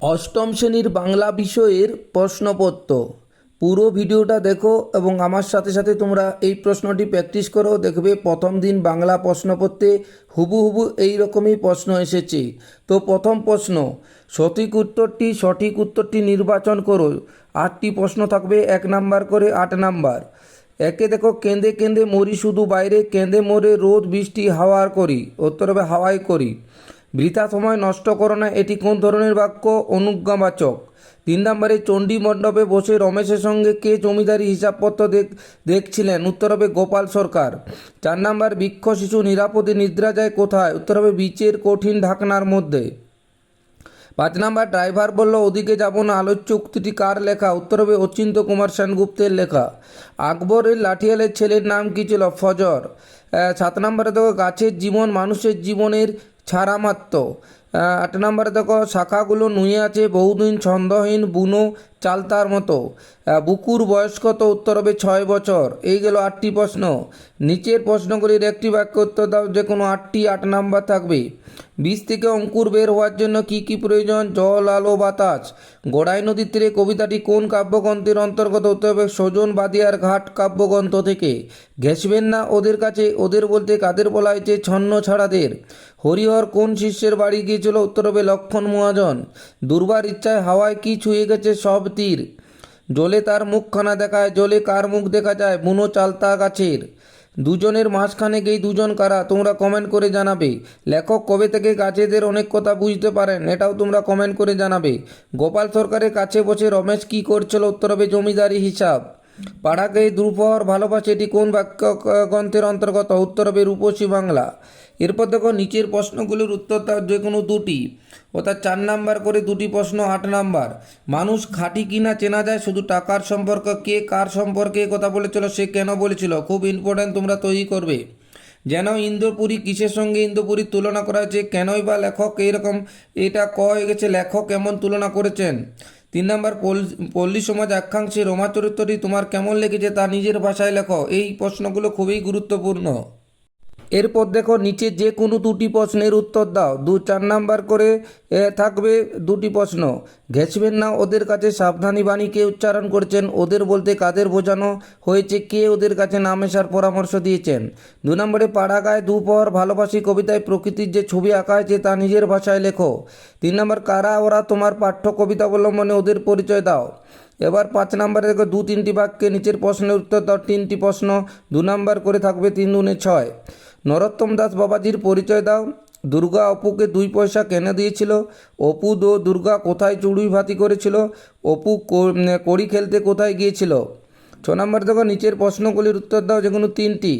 অষ্টম শ্রেণির বাংলা বিষয়ের প্রশ্নপত্র। পুরো ভিডিওটা দেখো এবং আমার সাথে সাথে তোমরা এই প্রশ্নটি প্র্যাকটিস করো। দেখবে প্রথম দিন বাংলা প্রশ্নপত্রে হুবুহুবু এই রকমই প্রশ্ন এসেছে। তো প্রথম প্রশ্ন, সঠিক উত্তরটি সঠিক উত্তরটি নির্বাচন করো। আটটি প্রশ্ন থাকবে, এক নাম্বার করে আট নাম্বার। একে দেখো কেঁদে কেঁদে মরি শুধু বাইরে কেঁদে মরে রোদ, বৃষ্টি হাওয়ার করি। উত্তর হবে হাওয়াই করি। বৃথা সময় নষ্ট করো না, এটি কোন ধরনের বাক্য? অনুজ্ঞাবাচক। তিন নম্বরে, চণ্ডী মণ্ডপে বসে রমেশের সঙ্গে কে জমিদারি হিসাবপত্র দেখ, দেখছিলেন? উত্তর হবে গোপাল সরকার। চার নম্বর, বৃক্ষ শিশু নিরাপদে নিদ্রা যায় কোথায়? উত্তর হবে বিচের কঠিন ঢাকনার মধ্যে। পাঁচ নাম্বার, ড্রাইভার বলল, ওদিকে যাব না, আলোচ্য উক্তিটি কার লেখা? উত্তর হবে অচিন্ত কুমার সেনগুপ্তের লেখা। আকবরের লাঠিয়ালের ছেলের নাম কি ছিল? ফজর। সাত নম্বরে দেখো, গাছের জীবন, মানুষের জীবনের ছাড়া মাত্র আট নম্বরে দেখো, শাখাগুলো নুয়ে আছে, বহুদিন ছন্দহীন বুনো চালতার মতো। বুকুর বয়স্ক তো উত্তর হবে ছয় বছর। এই গেল আটটি প্রশ্ন। নিচের প্রশ্নগুলির একটি বাক্য উত্তর দাও, যে কোনো আটটি আট নাম্বার থাকবে। বীজ থেকে অঙ্কুর বের হওয়ার জন্য কি কি প্রয়োজন? জল, আলো, বাতাস। গোড়াই নদীর তীরে কবিতাটি কোন কাব্যগ্রন্থের অন্তর্গত হতে হবে? সজন, বাদিয়ার ঘাট কাব্যগ্রন্থ থেকে। ঘেসবেন না ওদের কাছে? ওদের বলতে কাদের বলা হয়েছে? ছন্ন ছাড়াদের। হরিহর কোন শিষ্যের বাড়ি গিয়েছিল? উত্তর হবে লক্ষণ মহাজন। দুর্বার ইচ্ছায় হাওয়ায় কি ছুঁয়ে গেছে সব তীর? জলে তার মুখখানা দেখায়। জলে কার মুখ দেখা যায়? বুনো চালতা গাছের। দুজনের মাঝখানে গিয়ে দুজন কারা, তোমরা কমেন্ট করে জানাবে। লেখক কবে থেকে গাছেদের অনেক কথা বুঝতে পারেন, এটাও তোমরা কমেন্ট করে জানাবে। গোপাল সরকারের কাছে বসে রমেশ কি করছিল উত্তর হবে জমিদারি হিসাব। পাড়াকে দুর্পহর ভালোবাসে এটি কোন বাক্য গ্রন্থের অন্তর্গত? উত্তর হবে রূপসী বাংলা। এরপর দেখো, নিচের প্রশ্নগুলির উত্তর তার যে কোনো দুটি অর্থাৎ চার নাম্বার করে দুটি প্রশ্ন, আট নাম্বার। মানুষ খাঁটি কিনা চেনা যায়, শুধু টাকার সম্পর্ক, কে কার সম্পর্কে কথা বলেছিল, সে কেন বলেছিল? খুব ইম্পর্ট্যান্ট তোমরা তৈরি করবে। যেন ইন্দ্রপুরী কিসের সঙ্গে ইন্দ্রপুরীর তুলনা করা হয়েছে? কেনই বা লেখক এইরকম এটা ক হয়ে গেছে, লেখক এমন তুলনা করেছেন। তিন নম্বর, পল- পল্লী সমাজ আকাঙ্ক্ষী রোমা চরিত্রটি তোমার কেমন লেগেছে তা নিজের ভাষায় লেখো। এই প্রশ্নগুলো খুবই গুরুত্বপূর্ণ। এরপর দেখো নিচে যে কোনো দুটি প্রশ্নের উত্তর দাও। দু, চার নাম্বার করে থাকবে দুটি প্রশ্ন। ঘেঁচবেন না, ওদের কাছে সাবধানী বাণী কে উচ্চারণ করছেন, ওদের বলতে কাদের বোঝানো হয়েছে, কে ওদের কাছে না মেশার পরামর্শ দিয়েছেন। দু নম্বরে পাড়া গায়ে দুপহর ভালোবাসি কবিতায় প্রকৃতির যে ছবি আঁকা হয়েছে তা নিজের ভাষায় লেখো। তিন নম্বর, কারা ওরা তোমার পাঠ্য কবিতা অবলম্বনে ওদের পরিচয় দাও। এবার পাঁচ নম্বরে দেখো দু তিনটি বাক্যে নিচের প্রশ্নের উত্তর দাও। তিনটি প্রশ্ন, দু নাম্বার করে থাকবে তিন দুনে ছয়। নরোত্তম দাস বাবাজির পরিচয় দাও। দুর্গা অপুকে দুই পয়সা কেনে দিয়েছিল। অপু দো দুর্গা কোথায় চুড়ি ভাতি করেছিল? অপু কড়ি খেলতে কোথায় গিয়েছিল? ছ নম্বর দেখো, নিচের প্রশ্নগুলির উত্তর দাও, যেগুলো তিনটি।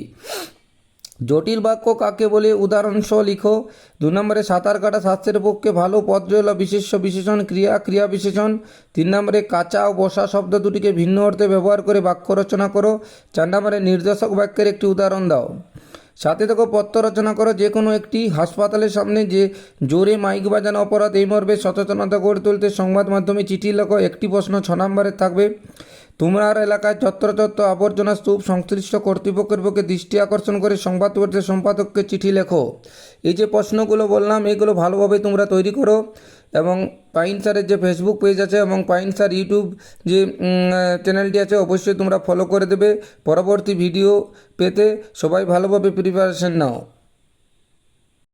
জটিল বাক্য কাকে বলে? উদাহরণসহ লিখো। দু নম্বরে, সাঁতার কাটা স্বাস্থ্যের পক্ষে ভালো পদ হল বিশেষ্য বিশেষণ, ক্রিয়া ক্রিয়া বিশেষণ। তিন নম্বরে, কাঁচা ও বসা শব্দ দুটিকে ভিন্ন অর্থে ব্যবহার করে বাক্য রচনা করো। চার নম্বরে, নির্দেশক বাক্যের একটি উদাহরণ দাও। সাথে দেখো পত্র রচনা করো। যে কোনো একটি হাসপাতালের সামনে যে জোরে মাইক বাজানো অপরাধ, এই মর্মে সচেতনতা গড়ে তুলতে সংবাদ মাধ্যমে চিঠি লেখো। একটি প্রশ্ন ছ নম্বরের থাকবে তোমার এলাকায় যত্রতত্র আবর্জনা স্তূপ সংশ্লিষ্ট কর্তৃপক্ষের পক্ষে দৃষ্টি আকর্ষণ করে সংবাদপত্রের সম্পাদককে চিঠি লেখো। এই যে প্রশ্নগুলো বললাম, এগুলো ভালোভাবে তোমরা তৈরি করো এবং পাইন স্যারের যে ফেসবুক পেজ আছে এবং পাইন স্যার ইউটিউব যে চ্যানেলটি আছে, অবশ্যই তোমরা ফলো করে দেবে। পরবর্তী ভিডিও পেতে সবাই ভালোভাবে প্রিপারেশন নাও।